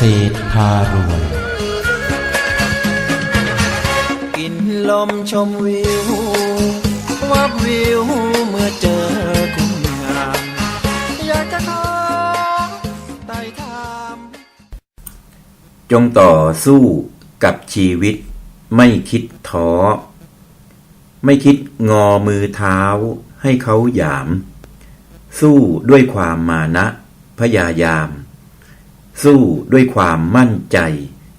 ษตรพารวย กินลมชมวิว วับวิวเมื่อเจอคุณงามอยากจะขอไต่ถามจงต่อสู้กับชีวิต ไม่คิดท้อ ไม่คิดงอมือเท้าให้เขาหยาม สู้ด้วยความมานะ พยายาม สู้ด้วยความมั่นใจ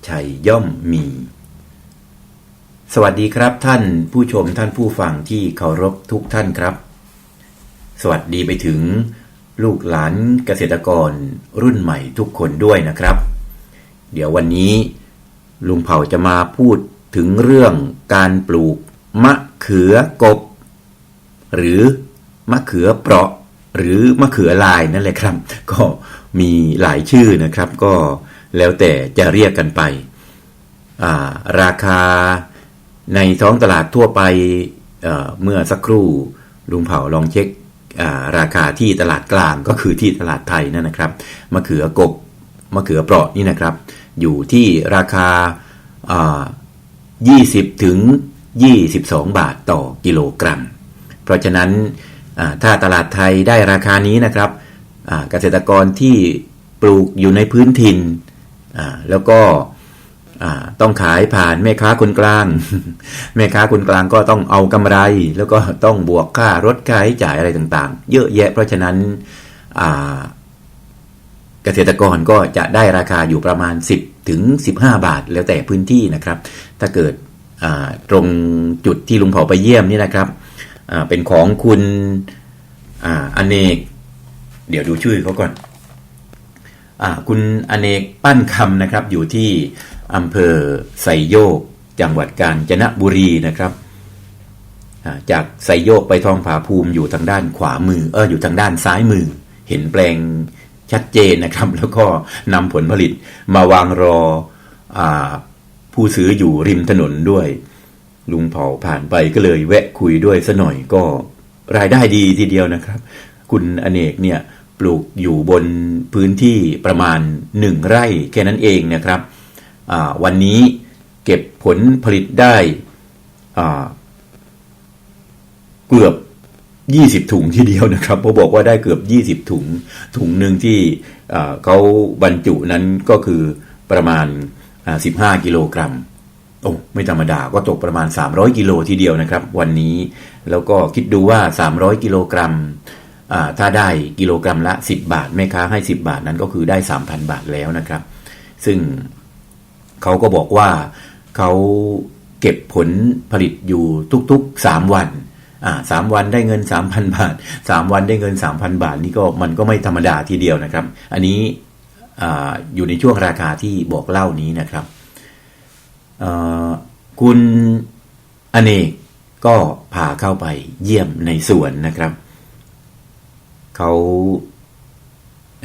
ชัยย่อมมี สวัสดีครับท่านผู้ชมท่านผู้ฟังที่เคารพทุกท่านครับ สวัสดีไปถึง ลูกหลานเกษตรกรรุ่นใหม่ทุกคนด้วยนะครับ เดี๋ยววันนี้ ลุงเผ่าจะมาพูดถึงเรื่องการปลูกมะเขือกบ หรือมะเขือเปราะ หรือมะเขือลายนั่นแหละครับ ก็ มีหลายชื่อนะครับก็แล้วแต่จะเรียกกันไปาราคาในท้องตลาดทั่วไปเเมื่อสักครู่ลุงเผาลองเช็คาราคาที่ตลาดกลางก็คือที่ตลาดไทยนั่นนะครับมะเขือกบมะเขือเปราะนี่นะครับ อยู่ที่ราคาา20 ถึง 22 บาทต่อกิโลกรัม เพราะฉะนั้นถ้าตลาดไทยได้ราคานี้นะครับ เกษตรกรที่ปลูกอยู่ในพื้นถิ่นแล้วก็ต้องขายผ่านแม่ค้าคนกลาง แม่ค้าคนกลางก็ต้องเอากำไร แล้วก็ต้องบวกค่ารถค่าใช้จ่ายอะไรต่างๆ เยอะแยะ เพราะฉะนั้นเกษตรกรก็จะได้ราคาอยู่ประมาณ 10ถึง15 บาท แล้วแต่พื้นที่นะครับ ถ้าเกิดตรงจุดที่ลุงเผาไปเยี่ยมนี่นะครับเป็นของคุณออเนก เดี๋ยวดูชื่อเขาก่อนอคุณอเนกปั้นคำนะครับ อยู่ที่อำเภอไซโยก จังหวัดกาญจนบุรีนะครับจากไซโยกไปทองผาภูมิอยู่ทางด้านขวามือเอออยู่ทางด้านซ้ายมือ เห็นแปลงชัดเจนนะครับ แล้วก็นำผลผลิตมาวางรออผู้ซื้ออยู่ริมถนนด้วย ลุงเผาผ่านไปก็เลยแวะคุยด้วยซะหน่อยก็รายได้ดีทีเดียวนะครับ คุณอเนกเนี่ย ปลูกอยู่บนพื้นที่ประมาณหนึ่งไร่แค่นั้นเองนะครับ วันนี้เก็บผลผลิตได้เกือบ 20 ถุงทีเดียวนะครับเขาบอกว่าได้เกือบ 20 ถุง ถุงหนึ่งที่เขาบรรจุนั้นก็คือประมาณ 15 กิโลกรัมโอ้ไม่ธรรมดาก็ตกประมาณ 300 กิโลทีเดียวนะครับ วันนี้แล้วก็คิดดูว่า 300 กิโลกรัม ถ้าได้กิโลกรัมละ 10 บาทแม่ค้าให้ 10 บาทนั้นก็คือได้ 3,000 บาทแล้วนะครับ ซึ่งเขาก็บอกว่าเขาเก็บผลผลิตอยู่ทุกๆ 3 วันอ่าสามวันได้เงิน 3,000 บาท 3 วันได้เงิน 3,000 บาท นี่ก็มันก็ไม่ธรรมดาทีเดียวนะครับ อันนี้ออยู่ในช่วงราคาที่บอกเล่านี้นะครับ คุณอเนกก็พาเข้าไปเยี่ยมในสวนนะครับ เขา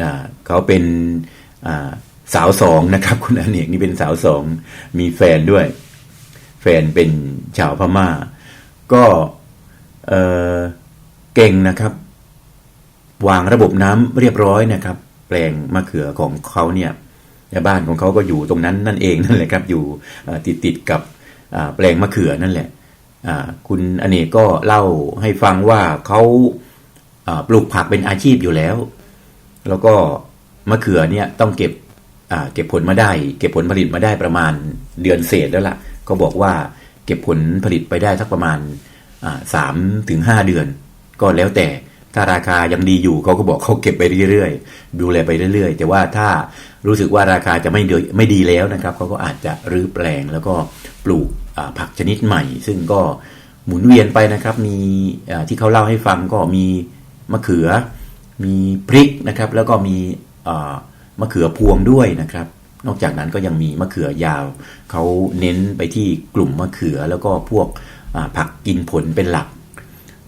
อ่าเขาเป็นอ่าสาวสองนะครับ คุณอเนกนี่เป็นสาวสองมีแฟนด้วย แฟนเป็นชาวพม่า ก็เอ่อเก่งนะครับ วางระบบน้ำเรียบร้อยนะครับ แปลงมะเขือของเขาเนี่ยบ้านของเขาก็อยู่ตรงนั้นนั่นเองนั่นแหละครับ อยู่ติดติดกับอ่าแปลงมะเขือนั่นแหละอ่าคุณอเนกก็เล่าให้ฟังว่าเขา ปลูกผักเป็นอาชีพอยู่แล้ว แล้วก็มะเขือเนี่ยต้องเก็บเก็บผลมาได้ เก็บผลผลิตมาได้ประมาณเดือนเศษแล้วล่ะ ก็บอกว่าเก็บผลผลิตไปได้สักประมาณสามถึงห้าเดือน ก็แล้วแต่ถ้าราคายังดีอยู่เขาก็บอกเขาเก็บไปเรื่อยๆดูแลไปเรื่อยๆ แต่ว่าถ้ารู้สึกว่าราคาจะไม่ดีไม่ดีแล้วนะครับเขาก็อาจจะรื้อแปลงแล้วก็ปลูกผักชนิดใหม่ ซึ่งก็หมุนเวียนไปนะครับ มีที่เขาเล่าให้ฟังก็มี มะเขือ มีพริกนะครับ แล้วก็มีมะเขือพวงด้วยนะครับ นอกจากนั้นก็ยังมีมะเขือยาว เขาเน้นไปที่กลุ่มมะเขือแล้วก็พวกผักกินผลเป็นหลัก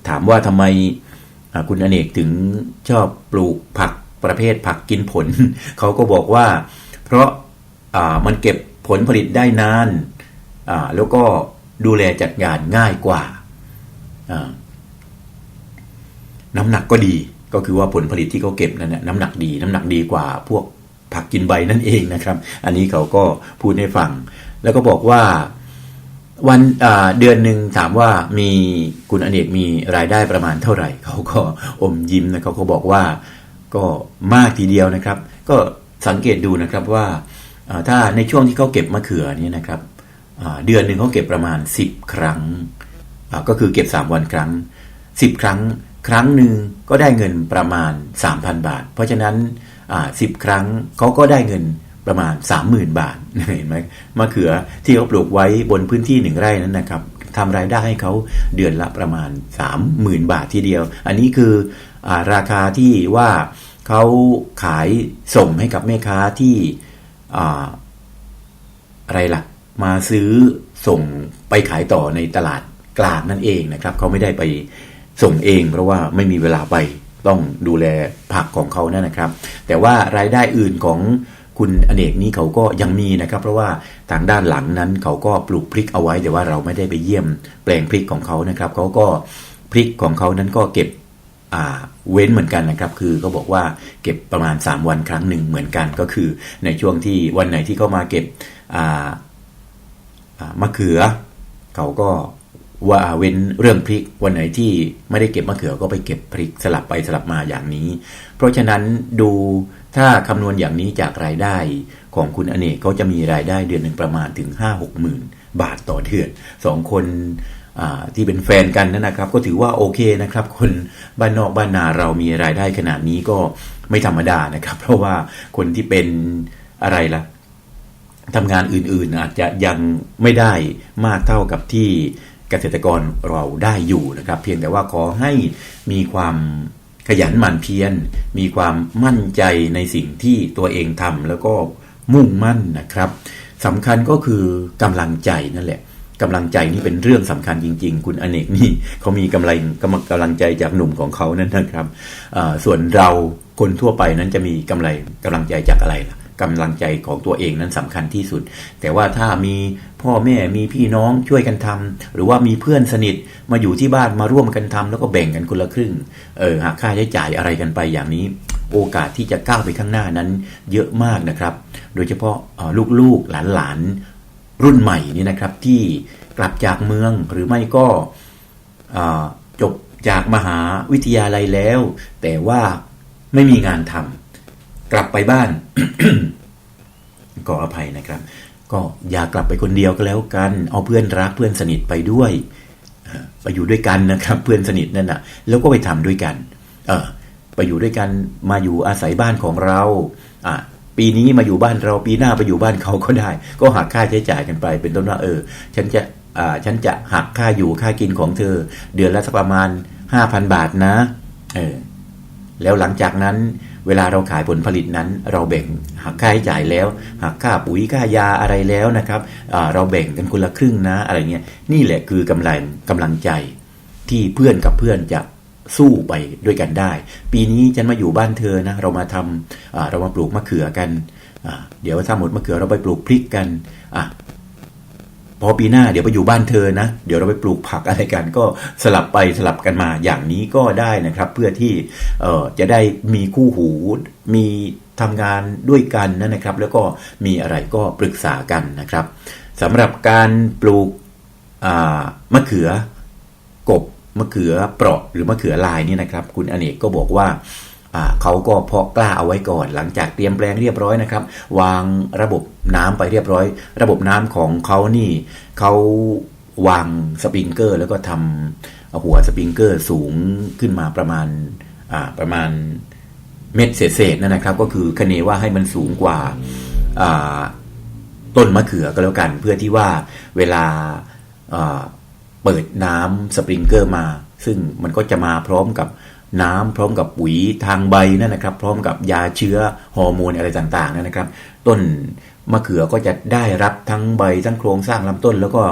ถามว่าทำไมคุณอเนกถึงชอบปลูกผักประเภทผักกินผล เขาก็บอกว่า เพราะมันเก็บผลผลิตได้นาน แล้วก็ดูแลจัดงานง่ายกว่า น้ำหนักก็ดีก็คือว่าผลผลิตที่เขาเก็บนั้นนะน้ำหนักดีน้ำหนักดีกว่าพวกผักกินใบนั่นเองนะครับ อันนี้เขาก็พูดให้ฟัง แล้วก็บอกว่าวันเดือนหนึ่งถามว่ามีคุณอเนกมีรายได้ประมาณเท่าไหร่ เขาก็อมยิ้มนะเขาก็บอกว่าก็มากทีเดียวนะครับ ก็สังเกตดูนะครับว่าถ้าในช่วงที่เขาเก็บมะเขือนี่นะครับเดือนหนึ่งเขาเก็บประมาณ 10 ครั้งก็คือเก็บ 3 วันครั้ง 10 ครั้ง ครั้งหนึ่งก็ได้เงินประมาณ 3,000 บาท เพราะฉะนั้นอ่า10ครั้งเขาก็ได้เงินประมาณ 30,000 บาทเห็นไหมมะเขือที่เขาปลูกไว้บนพื้นที่หนึ่งไร่นั้นนะครับทำรายได้ให้เขาเดือนละประมาณ 30,000 บาททีเดียว อันนี้คืออาราคาที่ว่าเขาขายส่งให้กับแม่ค้าที่อ่าอะไรล่ะ มาซื้อส่งไปขายต่อในตลาดกลางนั่นเองนะครับเขาไม่ได้ไป ส่งเองเพราะว่าไม่มีเวลาไปต้องดูแลผักของเขานั่นนะครับ แต่ว่ารายได้อื่นของคุณอเนกนี้เขาก็ยังมีนะครับ เพราะว่าทางด้านหลังนั้นเขาก็ปลูกพริกเอาไว้ แต่ว่าเราไม่ได้ไปเยี่ยมแปลงพริกของเขานะครับเขาก็พริกของเขานั้นก็เก็บอ่าเว้นเหมือนกันนะครับ คือเขาบอกว่าเก็บประมาณ 3 วันครั้งหนึ่งเหมือนกันก็คือ ในช่วงที่วันไหนที่เขามาเก็บอ่ามะเขือ เขาก็ ว่าเว้นเรื่องพริกวันไหนที่ไม่ได้เก็บมะเขือก็ไปเก็บพริกสลับไปสลับมาอย่างนี้ เพราะฉะนั้นดูถ้าคำนวณอย่างนี้จากรายได้ของคุณอเนกเขาจะมีรายได้เดือนหนึ่งประมาณถึง 5 6หมื่นบาทต่อเดือนสองคนที่เป็นแฟนกันนั่นนะครับ ก็ถือว่าโอเคนะครับ คนบ้านนอกบ้านนาเรามีรายได้ขนาดนี้ก็ไม่ธรรมดานะครับ เพราะว่าคนที่เป็นอะไรล่ะทำงานอื่นๆอาจจะยังไม่ได้มากเท่ากับที่ เกษตรกรเราได้อยู่นะครับ เพียงแต่ว่าขอให้มีความขยันหมั่นเพียรมีความมั่นใจในสิ่งที่ตัวเองทำแล้วก็มุ่งมั่นนะครับสำคัญก็คือกำลังใจนั่นแหละกำลังใจนี่เป็นเรื่องสำคัญจริง ๆ คุณอเนกนี่เขามีกำลังกำกำลังใจจากหนุ่มของเขานั่นนะครับส่วนเราคนทั่วไปนั้นจะมีกำไรกำลังใจจากอะไรล่ะ กำลังใจของตัวเองนั้นสำคัญที่สุด แต่ว่าถ้ามีพ่อแม่มีพี่น้องช่วยกันทำหรือว่ามีเพื่อนสนิทมาอยู่ที่บ้านมาร่วมกันทำแล้วก็แบ่งกันคนละครึ่งเออหากค่าใช้จ่ายอะไรกันไปอย่างนี้ โอกาสที่จะก้าวไปข้างหน้านั้นเยอะมากนะครับ โดยเฉพาะลูกๆหลานๆรุ่นใหม่นี่นะครับ ที่กลับจากเมืองหรือไม่ก็จบจากมหาวิทยาลัยแล้ว แต่ว่าไม่มีงานทำ กลับไปบ้านขออภัยนะครับ ก็อย่ากลับไปคนเดียวก็แล้วกัน เอาเพื่อนรักเพื่อนสนิทไปด้วยไปอยู่ด้วยกันนะครับ เพื่อนสนิทนั่นนะแล้วก็ไปทำด้วยกัน เออไปอยู่ด้วยกันมาอยู่อาศัยบ้านของเราอะปีนี้มาอยู่บ้านเราปีหน้าไปอยู่บ้านเขาก็ได้ ก็หักค่าใช้จ่ายกันไป เป็นต้นว่าเออ ฉันจะอ่าฉันจะหักค่าอยู่ค่ากินของเธอ เดือนละสักประมาณห้าพันบาทนะ เออแล้วหลังจากนั้น เวลาเราขายผลผลิตนั้น เราแบ่งหักค่าใช้จ่ายแล้วหักค่าปุ๋ยค่ายาอะไรแล้วนะครับเราแบ่งกันคนละครึ่งนะอะไรเงี้ยนี่แหละคือกำลังกำลังใจที่เพื่อนกับเพื่อนจะสู้ไปด้วยกันได้ ปีนี้ฉันมาอยู่บ้านเธอนะเรามาทำเรามาปลูกมะเขือกัน เดี๋ยวถ้าหมดมะเขือเราไปปลูกพริกกันอะ พอปีหน้าเดี๋ยวไปอยู่บ้านเธอนะ เดี๋ยวเราไปปลูกผักอะไรกันก็สลับไปสลับกันมาอย่างนี้ก็ได้นะครับ เพื่อที่เจะได้มีคู่หูมีทำงานด้วยกันนะนะครับ แล้วก็มีอะไรก็ปรึกษากันนะครับสำหรับการปลูกมะเขือกบมะเขือเปราะหรือมะเขือลายนี่นะครับ คุณอเนกก็บอกว่า เขาก็เพาะกล้าเอาไว้ก่อน หลังจากเตรียมแปลงเรียบร้อยนะครับ วางระบบน้ำไปเรียบร้อย ระบบน้ำของเขานี่เขาวางสปริงเกอร์ แล้วก็ทำหัวสปริงเกอร์สูงขึ้นมาประมาณาประมาณเม็ดเศษๆนั่นนะครับ ก็คือคเนว่าให้มันสูงกว่าาต้นมะเขือก็แล้วกัน เพื่อที่ว่าเวลาเปิดน้ำสปริงเกอร์มา ซึ่งมันก็จะมาพร้อมกับ น้ำพร้อมกับปุ๋ยทางใบนั่นนะครับ พร้อมกับยาเชื้อฮอร์โมนอะไรต่างๆนั่นนะครับ ต้นมะเขือก็จะได้รับทั้งใบทั้งโครงสร้างลำต้น แล้วก็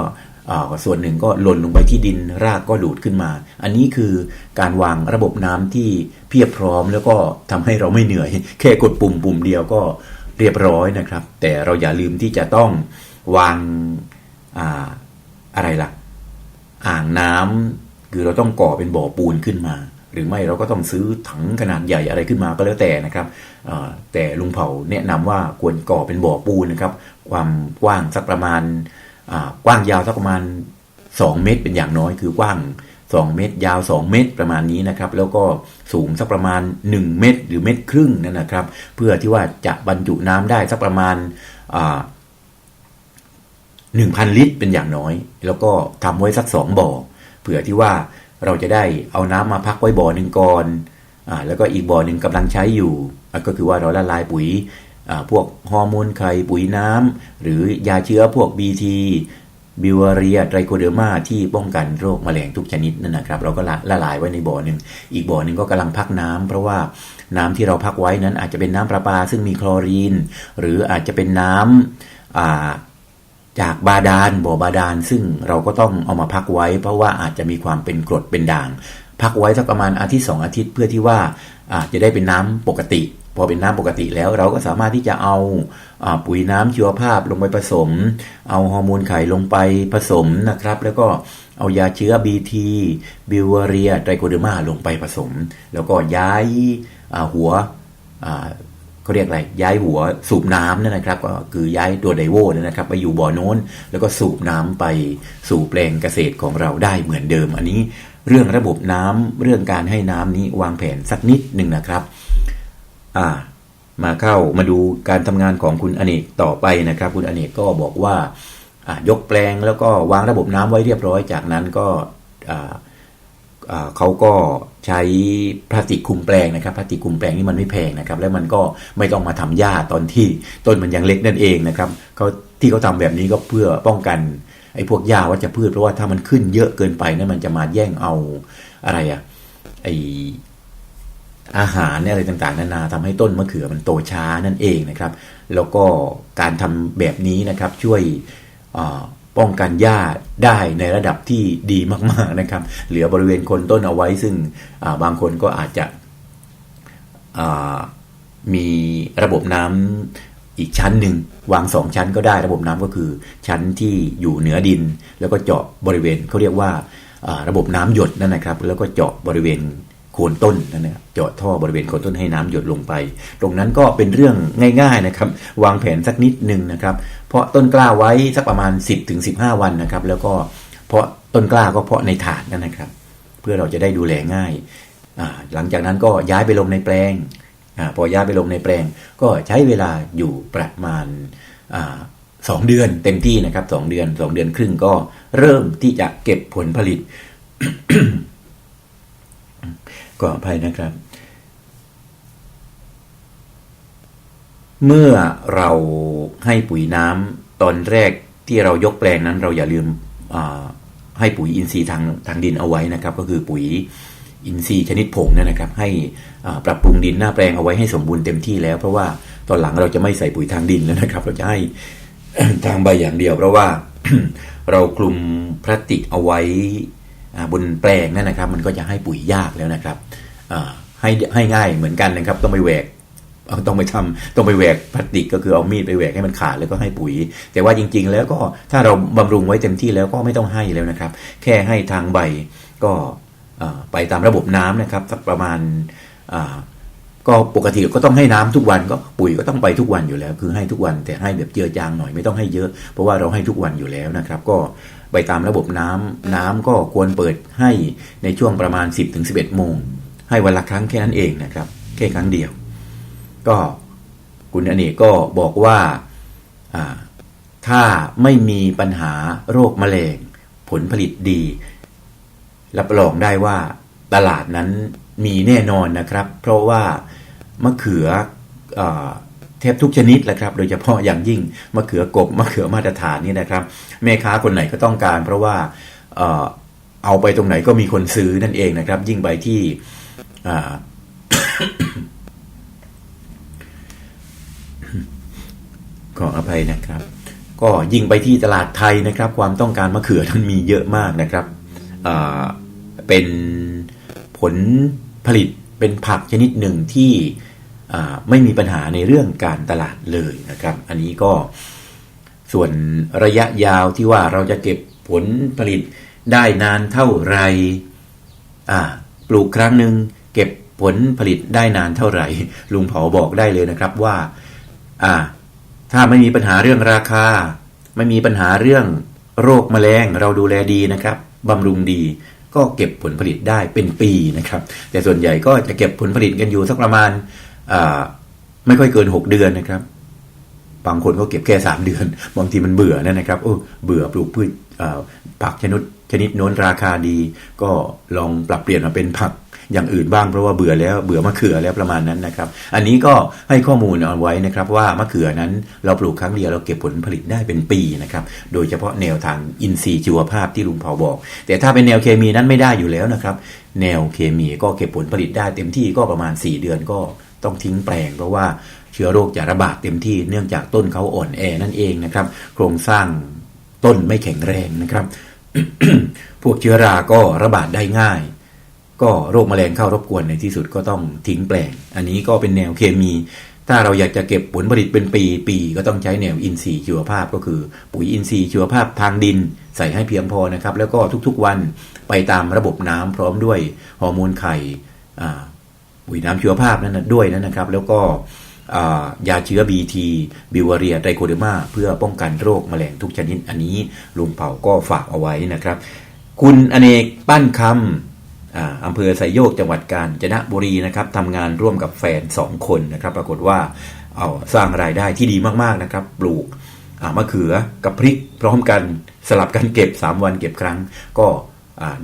ส่วนหนึ่งก็หล่นลงไปที่ดินรากก็ดูดขึ้นมา อันนี้คือการวางระบบน้ำที่เพียบพร้อม แล้วก็ทำให้เราไม่เหนื่อย แค่กดปุ่มปุ่มเดียวก็เรียบร้อยนะครับ แต่เราอย่าลืมที่จะต้องวางอาอะไรล่ะ อ่างน้ำคือเราต้องก่อเป็นบ่อปูนขึ้นมา หรือไม่เราก็ต้องซื้อถังขนาดใหญ่อะไรขึ้นมาก็แล้วแต่นะครับแต่ลุงเผาแนะนำว่าควรก่อเป็นบ่อปูนนะครับ ความกว้างสักประมาณกว้างยาวสักประมาณ 2 เมตร เป็นอย่างน้อยคือกว้าง 2 เมตร ยาว 2 เมตรประมาณนี้นะครับ แล้วก็สูงสักประมาณ 1 เมตร หรือเมตรครึ่งนั่นนะครับ เพื่อที่ว่าจะบรรจุน้ำได้สักประมาณอ่า1,000 ลิตรเป็นอย่างน้อย แล้วก็ทำไว้สักสองบ่อเผื่อที่ว่า เราจะได้เอาน้ำมาพักไว้บ่อหนึ่งก่อนอ่าแล้วก็อีกบ่อหนึ่งกำลังใช้อยู่ ก็คือว่าเราละลายปุ๋ยอ่าพวกฮอร์โมนไข่ปุ๋ยน้ำหรือยาเชื้อพวก BT บิวเรียไตรโคเดอร์มาที่ป้องกันโรคแมลงทุกชนิดนั่นนะครับ เราก็ละละลายไว้ในบ่อหนึ่งอีกบ่อหนึ่งก็กำลังพักน้ำเพราะว่าน้ำที่เราพักไว้นั้นอาจจะเป็นน้ำประปาซึ่งมีคลอรีน หรืออาจจะเป็นน้ำอ่า จากบาดาลบ่อบาดาลซึ่งเราก็ต้องเอามาพักไว้ เพราะว่าอาจจะมีความเป็นกรดเป็นด่าง พักไว้สักประมาณอาทิตย์สองอาทิตย์เพื่อที่ว่าจะได้เป็นน้ำปกติ พอเป็นน้ำปกติแล้วเราก็สามารถที่จะเอาอปุ๋ยน้ำชีวภาพลงไปผสม เอาฮอร์โมนไข่ลงไปผสมนะครับ แล้วก็เอายาเชื้อ BT บิวเรียไตรโคเดอร์มาลงไปผสม แล้วก็ย้ายหัว เขาเรียกอะไรย้ายหัวสูบน้ำนั่นนะครับ ก็คือย้ายตัวไดโวนั่นนะครับ ไปอยู่บ่อโน้น แล้วก็สูบน้ำไปสู่แปลงเกษตรของเราได้เหมือนเดิม อันนี้เรื่องระบบน้ำเรื่องการให้น้ำนี้วางแผนสักนิดหนึ่งนะครับอ่ามาเข้ามาดูการทำงานของคุณอเนกต่อไปนะครับ คุณอเนกก็บอกว่ายกแปลงแล้วก็วางระบบน้ำไว้เรียบร้อยจากนั้นก็ เขาก็ใช้พลาสติกคุมแปลงนะครับพลาสติกคุมแปลงนี่มันไม่แพงนะครับ แล้วมันก็ไม่ต้องมาทำหญ้าตอนที่ต้นมันยังเล็กนั่นเองนะครับเขาที่เขาทำแบบนี้ก็เพื่อป้องกันไอ้พวกหญ้าวัชพืชเพราะว่าถ้ามันขึ้นเยอะเกินไปนั่นมันจะมาแย่งเอาอะไรอะไออาหารเนี่ยอะไรต่างๆ นานาทำให้ต้นมะเขือมันโตช้านั่นเองนะครับ แล้วก็การทำแบบนี้นะครับช่วยอ่า ป้องกันหญ้าได้ในระดับที่ดีมากๆนะครับ เหลือบริเวณคนต้นเอาไว้ ซึ่งาบางคนก็อาจจะมีระบบน้ำอีกชั้นหนึ่งวางสองชั้นก็ได้ระบบน้ำก็คือ ชั้นที่อยู่เหนือดิน แล้วก็เจาะบริเวณเขาเรียกว่าระบบน้ำหยดนั่นนะครับ แล้วก็เจาะบริเวณ คนต้นนั่นนะครับเจาะท่อบริเวณโคนต้นให้น้ำหยดลงไป ตรงนั้นก็เป็นเรื่องง่ายๆนะครับ วางแผนสักนิดหนึ่งนะครับ เพราะต้นกล้าไว้สักประมาณ 10-15ถึง15วันนะครับ แล้วก็เพราะต้นกล้าก็เพาะในถาดนั่นนะครับ เพื่อเราจะได้ดูแลง่าย หลังจากนั้นก็ย้ายไปลงในแปลงอพอย้ายไปลงในแปลง ก็ใช้เวลาอยู่ประมาณสองเดือนเต็มที่นะครับสองเดือนสองเดือนครึ่งก็เริ่มที่จะเก็บผลผลิต ก็อภัยนะครับ เมื่อเราให้ปุ๋ยน้ำตอนแรกที่เรายกแปลงนั้น เราอย่าลืมให้ปุ๋ยอินทรีย์ทางทางดินเอาไว้นะครับ ก็คือปุ๋ยอินทรีย์ชนิดผงเนยนะครับ ให้ปรับปรุงดินหน้าแปลงเอาไว้ให้สมบูรณ์เต็มที่แล้ว เพราะว่าตอนหลังเราจะไม่ใส่ปุ๋ยทางดินแล้วนะครับ เราจะให้ทางใบอย่างเดียว เพราะว่าเราคลุมพลาสติกเอาไว้บนแปลงนั่นนะครับ มันก็จะให้ปุ๋ยยากแล้วนะครับ ให้ให้ง่ายเหมือนกันนะครับ ต้องไปแหวกเอาต้องไปทำต้องไปแหวกพลาสติกก็คือเอามีดไปแหวกให้มันขาดแล้วก็ให้ปุ๋ย แต่ว่าจริง ๆ แล้วก็ถ้าเราบำรุงไว้เต็มที่แล้วก็ไม่ต้องให้แล้วนะครับ แค่ให้ทางใบก็ไปตามระบบน้ำนะครับสักประมาณก็ปกติก็ต้องให้น้ำทุกวันก็ปุ๋ยก็ต้องไปทุกวันอยู่แล้ว คือให้ทุกวันแต่ให้แบบเจือจางหน่อยไม่ต้องให้เยอะ เพราะว่าเราให้ทุกวันอยู่แล้วนะครับ ก็ไปตามระบบน้ำน้ำก็ควรเปิดให้ในช่วงประมาณ 10-11ถึง11โมง ให้วันละครั้งแค่นั้นเองนะครับแค่ครั้งเดียว ก็คุณอเนกก็บอกว่าถ้าไม่มีปัญหาโรคแมลงผลผลิตดี รับรองได้ว่าตลาดนั้นมีแน่นอนนะครับ เพราะว่ามะเขืออแทบทุกชนิดแหละครับ โดยเฉพาะอย่างยิ่งมะเขือกบมะเขือมาตรฐานนี่นะครับ แม่ค้าคนไหนก็ต้องการ เพราะว่าเอาไปตรงไหนก็มีคนซื้อนั่นเองนะครับ ยิ่งไปที่ ขออภัยนะครับ ก็ยิ่งไปที่ตลาดไทยนะครับ ความต้องการมะเขือนั้นมีเยอะมากนะครับเป็นผลผลิตเป็นผักชนิดหนึ่งที่ไม่มีปัญหาในเรื่องการตลาดเลยนะครับ อันนี้ก็ส่วนระยะยาวที่ว่าเราจะเก็บผลผลิตได้นานเท่าไหรอ่า ปลูกครั้งหนึ่งเก็บผลผลิตได้นานเท่าไหร่ ลุงเผาบอกได้เลยนะครับว่า อ่า ถ้าไม่มีปัญหาเรื่องราคา ไม่มีปัญหาเรื่องโรคแมลงเราดูแลดีนะครับบำรุงดีก็เก็บผลผลิตได้เป็นปีนะครับ แต่ส่วนใหญ่ก็จะเก็บผลผลิตกันอยู่สักประมาณไม่ค่อยเกิน 6 เดือนนะครับ บางคนก็เก็บแค่ 3 เดือน บางทีมันเบื่อนะครับโอ้เบื่อปลูกพืชผักชนิด ชนิดโน้นราคาดี ก็ลองปรับเปลี่ยนมาเป็นผักอย่างอื่นบ้างเพราะว่าเบื่อแล้วเบื่อมะเขือแล้วประมาณนั้นนะครับ อันนี้ก็ให้ข้อมูลเอาไว้นะครับว่ามะเขือนั้นเราปลูกครั้งเดียวเราเก็บผลผลิตได้เป็นปีนะครับ โดยเฉพาะแนวทางอินทรีย์ชีวภาพที่ลุงเผาบอก แต่ถ้าเป็นแนวเคมีนั้นไม่ได้อยู่แล้วนะครับ แนวเคมีก็เก็บผลผลิตได้เต็มที่ก็ประมาณ 4 เดือนก็ต้องทิ้งแปลงเพราะว่าเชื้อโรคจะระบาดเต็มที่เนื่องจากต้นเขาอ่อนแอนั่นเองนะครับ โครงสร้างต้นไม่แข็งแรงนะครับ พวกเชื้อราก็ระบาดได้ง่าย ก็โรคแมลงเข้ารบกวนในที่สุดก็ต้องทิ้งแปลง อันนี้ก็เป็นแนวเคมี ถ้าเราอยากจะเก็บผลผลิตเป็นปีปีก็ต้องใช้แนวอินทรีย์ชีวภาพก็คือ ปุ๋ยอินทรีย์ชีวภาพทางดินใส่ให้เพียงพอนะครับ แล้วก็ทุกๆวันไปตามระบบน้ำพร้อมด้วยฮอร์โมนไข่ปุ๋ยน้ำชีวภาพนั่นด้วยนั่นนะครับ แล้วก็ ยาเชื้อ BT บิวเรียไตโคเดมาเพื่อป้องกันโรคแมลงทุกชนิด อันนี้ลุงเผาก็ฝากเอาไว้นะครับ คุณอเนกปั้นคำอำเภอไซโยกจังหวัดกาญจนบุรีนะครับทำงานร่วมกับแฟน 2 คนนะครับ ปรากฏว่าเอาสร้างรายได้ที่ดีมากๆนะครับ ปลูกมะเขือกับพริกพร้อมกันสลับกันเก็บ 3 วันเก็บครั้งก็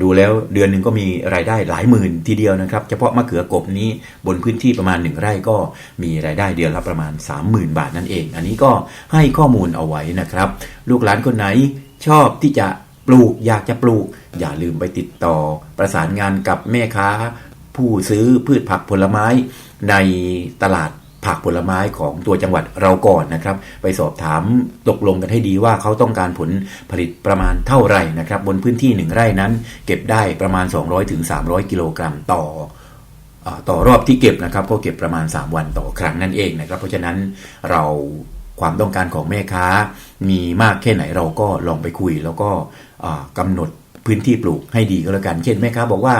ดูแล้วเดือนหนึ่งก็มีรายได้หลายหมื่นทีเดียวนะครับ เฉพาะมะเขือกบนี้บนพื้นที่ประมาณ 1 ไร่ก็มีรายได้เดือนละประมาณ 30,000 บาทนั่นเอง อันนี้ก็ให้ข้อมูลเอาไว้นะครับ ลูกหลานคนไหนชอบที่จะปลูกอยากจะปลูก อย่าลืมไปติดต่อ ประสานงานกับแม่ค้า ผู้ซื้อพืชผักผลไม้ในตลาด ผักผลไม้ของตัวจังหวัดเราก่อนนะครับ ไปสอบถามตกลงกันให้ดีว่าเขาต้องการผลผลิตประมาณเท่าไหร่นะครับ บนพื้นที่หนึ่งไร่นั้น เก็บได้ประมาณ 200-300กิโลกรัมต่อต่อรอบที่เก็บนะครับก็เก็บประมาณ 3 วันต่อครั้งนั่นเองนะครับ เพราะฉะนั้นเราความต้องการของแม่ค้า มีมากแค่ไหนเราก็ลองไปคุย แล้วก็อ่ากำหนดพื้นที่ปลูกให้ดีก็แล้วกัน เช่นแม่ค้าบอกว่า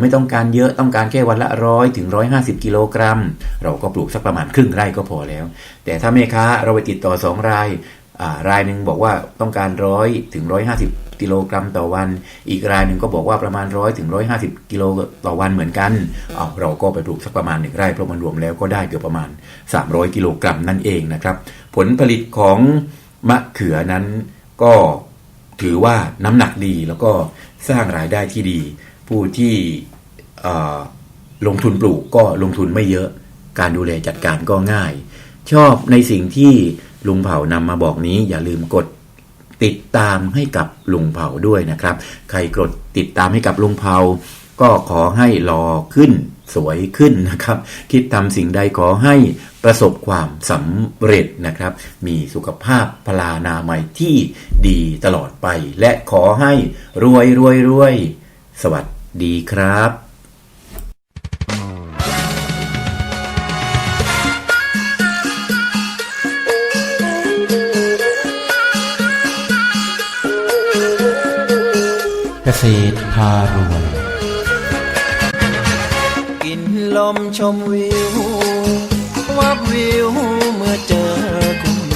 ไม่ต้องการเยอะต้องการแค่วันละร้อยถึงร้อยห้าสิบกิโลกรัม เราก็ปลูกสักประมาณครึ่งไร่ก็พอแล้ว แต่ถ้าแม่ค้าเราไปติดต่อสองรายรายหนึ่งบอกว่าต้องการร้อยถึงร้อยห้าสิบกิโลกรัมต่อวัน อีกรายหนึ่งก็บอกว่าประมาณร้อยถึงร้อยห้าสิบกิโลต่อวันเหมือนกันเอาเราก็ไปปลูกสักประมาณหนึ่งไร่เพราะมันรวมแล้วก็ได้เกือบประมาณ 300 กิโลกรัมนั่นเองนะครับ ผลผลิตของมะเขือนั้นก็ถือว่าน้ำหนักดีแล้วก็สร้างรายได้ที่ดี ผู้ที่ลงทุนปลูกก็ลงทุนไม่เยอะ การดูแลจัดการก็ง่าย ชอบในสิ่งที่ลุงเผานำมาบอกนี้ อย่าลืมกดติดตามให้กับลุงเผาด้วยนะครับ ใครกดติดตามให้กับลุงเผา ก็ขอให้รอขึ้นสวยขึ้นนะครับ คิดทำสิ่งใดขอให้ประสบความสำเร็จนะครับ มีสุขภาพพลานามัยที่ดีตลอดไป และขอให้รวยรวยรวยสวัสดี ดีครับเกษตรพารวยกินลมชมวิว วับวิวเมื่อเจอ